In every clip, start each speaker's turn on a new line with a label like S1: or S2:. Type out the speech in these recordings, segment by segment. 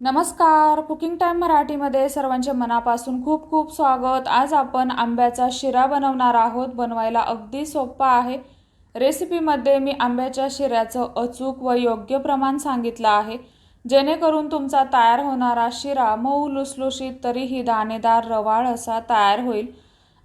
S1: नमस्कार. Cooking time मराठीमध्ये सर्वांचे मनापासून खूप खूप स्वागत. आज आपण आंब्याचा शिरा बनवणार आहोत. बनवायला अगदी सोपा आहे. रेसिपीमध्ये मी आंब्याच्या शिऱ्याचं अचूक व योग्य प्रमाण सांगितलं आहे. जेणेकरून तुमचा तयार होणारा शिरा मऊ लुसलुशीत तरीही दाणेदार रवाळ असा तयार होईल.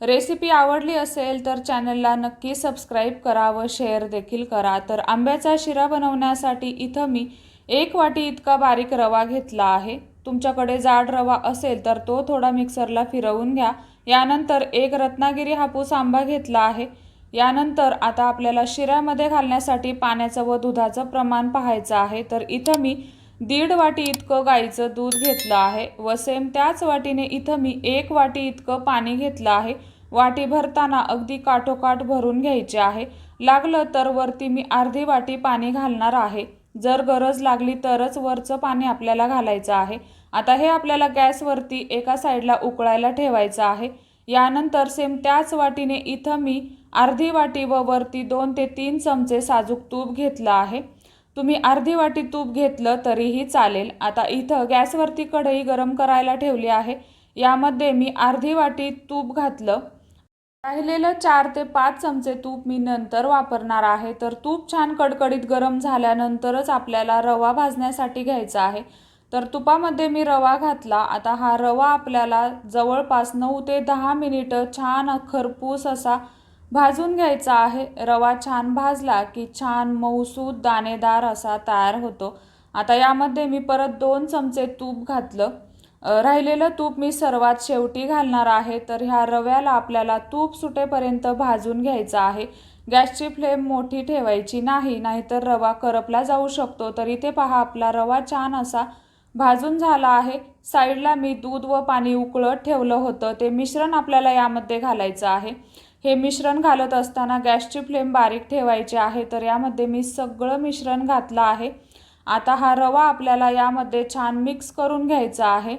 S1: रेसिपी आवडली असेल तर चॅनलला नक्की सबस्क्राईब करा व शेअर देखील करा. तर आंब्याचा शिरा बनवण्यासाठी इथं मी एक वाटी इतका बारीक रवा घेतला आहे. तुमच्याकडे जाड रवा असेल तर तो थोडा मिक्सरला फिरवून घ्या. यानंतर एक रत्नागिरी हापूस आंबा घेतला आहे. यानंतर आता आपल्याला शिऱ्यामध्ये घालण्यासाठी पाण्याचं व दुधाचं प्रमाण पाहायचं आहे. तर इथं मी दीड वाटी इतकं गाईचं दूध घेतलं आहे व सेम त्याच वाटीने इथं मी एक वाटी इतकं पाणी घेतलं आहे. वाटी भरताना अगदी काठोकाठ भरून घ्यायचे आहे. लागलं तर वरती मी अर्धी वाटी पाणी घालणार आहे. जर गरज लागली तरच वरचं पाणी आपल्याला घालायचं आहे. आता हे आपल्याला गॅसवरती एका साईडला उकळायला ठेवायचं आहे. यानंतर सेम त्याच वाटीने इथं मी अर्धी वाटी व वरती दोन ते तीन चमचे साजूक तूप घेतलं आहे. तुम्ही अर्धी वाटी तूप घेतलं तरीही चालेल. आता इथं गॅसवरती कढई गरम करायला ठेवली आहे. यामध्ये मी अर्धी वाटी तूप घातलं. राहिलेलं चार ते पाच चमचे तूप मी नंतर वापरणार आहे. तर तूप छान कडकडीत गरम झाल्यानंतरच आपल्याला रवा भाजण्यासाठी घ्यायचा आहे. तर तुपामध्ये मी रवा घातला. आता हा रवा आपल्याला जवळपास नऊ ते दहा मिनिटं छान खरपूस असा भाजून घ्यायचा आहे. रवा छान भाजला की छान मऊसूद दाणेदार असा तयार होतो. आता यामध्ये मी परत दोन चमचे तूप घातलं. राहिलेलं तूप मी सर्वात शेवटी घालणार आहे. तर ह्या रव्याला आपल्याला तूप सुटेपर्यंत भाजून घ्यायचं आहे. गॅसची फ्लेम मोठी ठेवायची नाही नाहीतर रवा करपला जाऊ शकतो. तर इथे पहा आपला रवा छान असा भाजून झाला आहे. साईडला मी दूध व पाणी उकळत ठेवलं होतं. ते मिश्रण आपल्याला यामध्ये घालायचं आहे. हे मिश्रण घालत असताना गॅसची फ्लेम बारीक ठेवायची आहे. तर यामध्ये मी सगळं मिश्रण घातलं आहे. आता हा रवा आपल्याला यामध्ये छान मिक्स करून घ्यायचा आहे.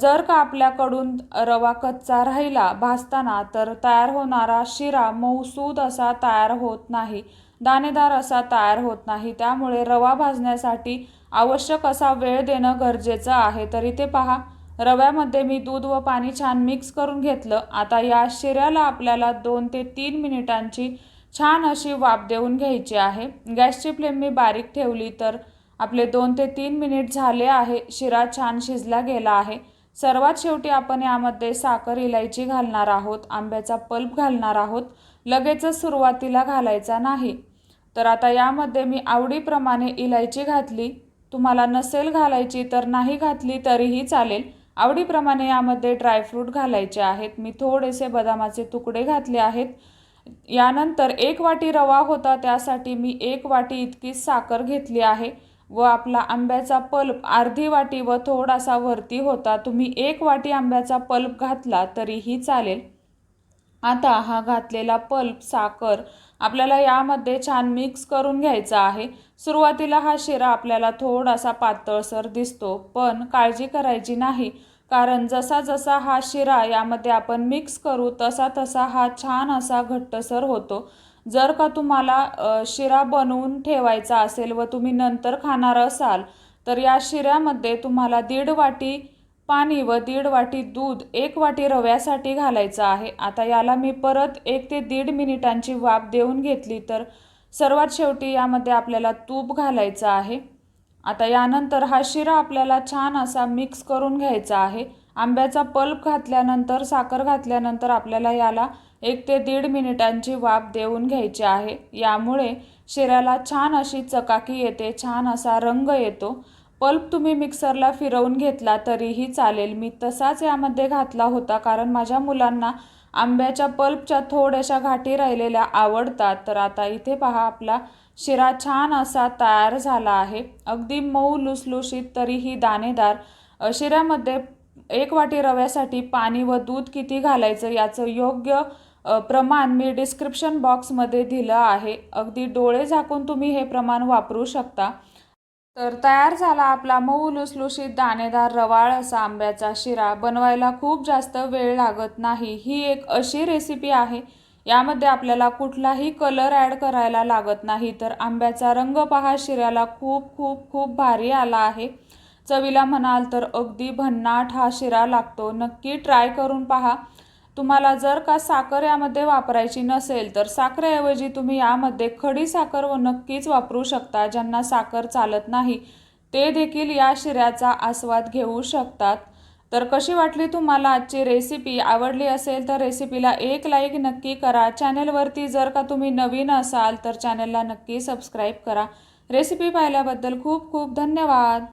S1: जर का आपल्याकडून रवा कच्चा राहिला भाजताना तर तयार होणारा शिरा मऊसूद असा तयार होत नाही. दाणेदार असा तयार होत नाही. त्यामुळे रवा भाजण्यासाठी आवश्यक असा वेळ देणं गरजेचं आहे. तर इथे पहा. रव्यामध्ये मी दूध व पाणी छान मिक्स करून घेतलं. आता या शिऱ्याला आपल्याला दोन ते तीन मिनिटांची छान अशी वाफ देऊन घ्यायची आहे. गॅसची फ्लेम मी बारीक ठेवली तर आपले दोन ते तीन मिनिट झाले आहे. शिरा छान शिजला गेला आहे. सर्वात शेवटी आपण यामध्ये साखर इलायची घालणार आहोत. आंब्याचा पल्प घालणार आहोत. लगेचच सुरुवातीला घालायचा नाही. तर आता यामध्ये मी आवडीप्रमाणे इलायची घातली. तुम्हाला नसेल घालायची तर नाही घातली तरीही चालेल. आवडीप्रमाणे यामध्ये ड्रायफ्रूट घालायचे आहेत. मी थोडेसे बदामाचे तुकडे घातले आहेत. यानंतर एक वाटी रवा होता. त्यासाठी मी एक वाटी इतकीच साखर घेतली आहे. व आपला आंब्याचा पल्प अर्धी वाटी व थोडासा वरती होता. तुम्ही एक वाटी आंब्याचा पल्प घातला तरीही चालेल. आता हा घातलेला पल्प साखर आपल्याला यामध्ये छान मिक्स करून घ्यायचा आहे. सुरुवातीला हा शिरा आपल्याला थोडासा पातळसर दिसतो पण काळजी करायची नाही. कारण जसा जसा हा शिरा यामध्ये आपण मिक्स करू तसा तसा हा छान असा घट्टसर होतो. जर का तुम्हाला शिरा बनवून ठेवायचा असेल व तुम्ही नंतर खाणार असाल तर या शिऱ्यामध्ये तुम्हाला दीड वाटी पाणी व दीड वाटी दूध एक वाटी रव्यासाठी घालायचं आहे. आता याला मी परत एक ते दीड मिनिटांची वाफ देऊन घेतली तर सर्वात शेवटी यामध्ये आपल्याला तूप घालायचं आहे. आता यानंतर हा शिरा आपल्याला छान असा मिक्स करून घ्यायचा आहे. आंब्याचा पल्प घातल्यानंतर साखर घातल्यानंतर आपल्याला याला एक ते दीड मिनिटांची वाफ देऊन घ्यायची आहे. यामुळे शिऱ्याला छान अशी चकाकी येते छान असा रंग येतो. पल्प तुम्ही मिक्सरला फिरवून घेतला तरीही चालेल. मी तसाच यामध्ये घातला होता कारण माझ्या मुलांना आंब्याच्या पल्पच्या थोड्याशा घाटी राहिलेल्या आवडतात. तर आता इथे पहा आपला शिरा छान असा तयार झाला आहे. अगदी मऊ लुसलुशीत तरीही दाणेदार. शिऱ्यामध्ये एक वाटी रव्यासाठी पाणी व दूध किती घालायचं याचं योग्य प्रमाण मी डिस्क्रिप्शन बॉक्समध्ये दिलं आहे. अगदी डोळे झाकून तुम्ही हे प्रमाण वापरू शकता. तर तयार झाला आपला मऊ लुसलुशीत दाणेदार रवाळ असा आंब्याचा शिरा. बनवायला खूप जास्त वेळ लागत नाही. ही एक अशी रेसिपी आहे. यामध्ये आपल्याला कुठलाही कलर ॲड करायला लागत नाही. तर आंब्याचा रंग पहा. शिऱ्याला खूप खूप खूप भारी आला आहे. चवीला म्हणाल तर अगदी भन्नाट हा शिरा लागतो. नक्की ट्राय करून पहा. तुम्हाला जर का साखर यामध्ये वापरायची नसेल तर साखरेऐवजी तुम्ही यामध्ये खडी साखर व नक्कीच वापरू शकता ज्यांना साखर चालत नाही. ते देखील या शिऱ्याचा आस्वाद घेऊ शकतात. तर कशी वाटली तुम्हाला आजची रेसिपी? आवडली असेल तर रेसिपीला एक लाईक नक्की करा. चॅनेलवरती जर का तुम्ही नवीन असाल तर चॅनेलला नक्की सबस्क्राईब करा. रेसिपी पाहिल्याबद्दल खूप खूप धन्यवाद.